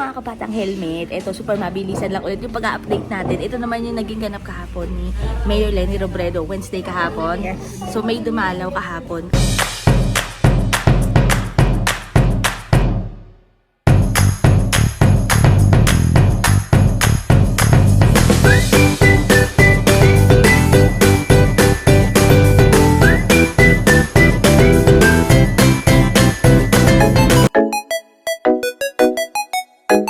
mga kabatang helmet. Ito, super mabilisan lang ulit yung pag-update natin. Ito naman yung naging ganap kahapon ni Mayor Lenny Robredo. Wednesday kahapon. Yes. So, may dumalaw kahapon. Kay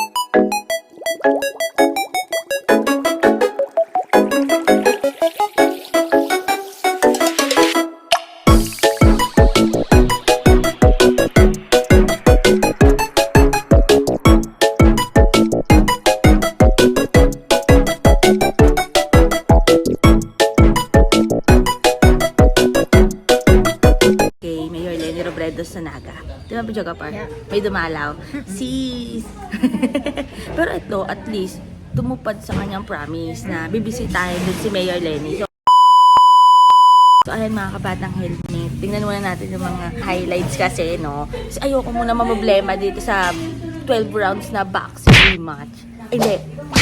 Lenny Robredo sa Naga. Di ba, Pijoga Par? Yeah. May dumalaw. Sis! Pero ito, at least, tumupad sa kanyang promise na bibisitahin dun si Mayor Lenny. So, So, ayan mga kabatang helmet. Tingnan muna natin yung mga highlights kasi, no? Kasi ayoko muna mamblema dito sa 12 rounds na boxing match. Ay, Hindi,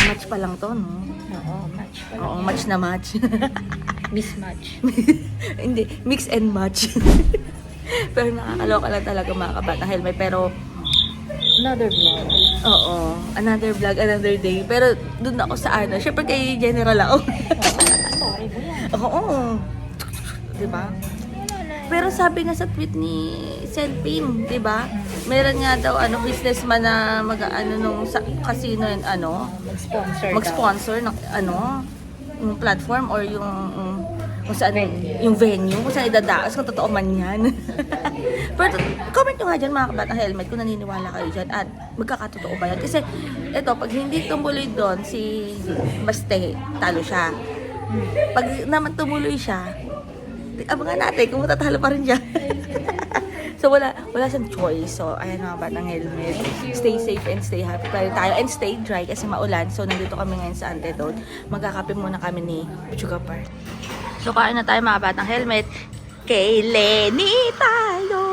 match pa lang to, no? Oo, match pa Oo, match na match. Mismatch. Hindi, mix and match. pero nakakaloka lang talaga mga kabatang helmet. Pero, Another vlog. oo, another vlog, another day. Pero, dun ako sa ano, syempre kay General ako. Sorry mo yan. oo. Diba? Pero sabi nga sa tweet ni Selpim, 'di ba? Meron nga daw ano businessman na mag-ano nung sa casino yun, ano, Mag-sponsor mag-sponsor ng ano, yung platform or yung um, kung saan yung venue, kung saan idadaas, kung totoo man yan. Pero comment nyo nga dyan mga kabatang helmet kung naniniwala kayo dyan at magkakatotoo ba yan. Kasi ito, pag hindi tumuloy doon si Baste, talo siya. Pag naman tumuloy siya, abangan natin kung matatalo pa rin siya. so wala wala siyang choice. So ayan mga batang helmet. Stay safe and stay happy pa rin tayo. And stay dry kasi maulan. So nandito kami ngayon sa Antidote. Magkakape muna kami ni Sugar Park. So kain na tayo mga batang helmet. Kay Lenny tayo!